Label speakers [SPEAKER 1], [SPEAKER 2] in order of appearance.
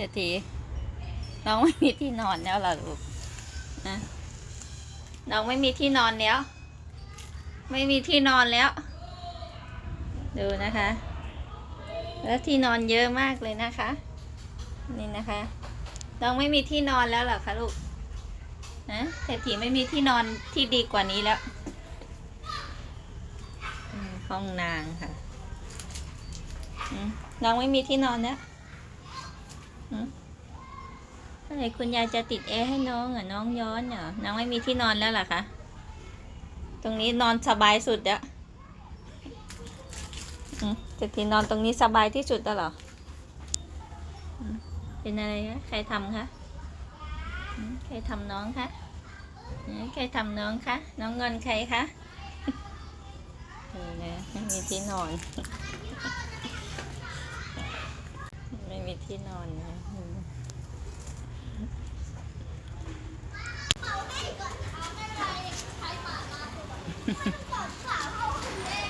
[SPEAKER 1] เศรษฐีน้องไม่มีที่นอนแล้วเหรอลูกนะน้องไม่มีที่นอนแล้ว ไม่มีที่นอนแล้ว ดูนะคะ แล้วที่นอนเยอะมากเลยนะคะ นี่นะคะ น้องไม่มีที่นอนแล้วหรอคะลูกนะเศรษฐีไม่มีที่นอนที่ดีกว่านี้แล้วห้องนางค่ะน้องไม่มีที่นอนแล้ว เมื่อไหร่คุณยายจะติดแอร์ให้น้องเหรอน้องย้อนเหรอน้องไม่มีที่นอนแล้วหรอคะตรงนี้นอนสบายสุดแล้วอืมเศรษฐีนอนตรงนี้สบายที่สุดแล้วเหรอเป็นอะไรคะใครทำคะใครทำน้องคะใครทำน้องคะน้องเงินใครคะเออนะไม่มีที่นอน ไม่มี ที่นอนนะ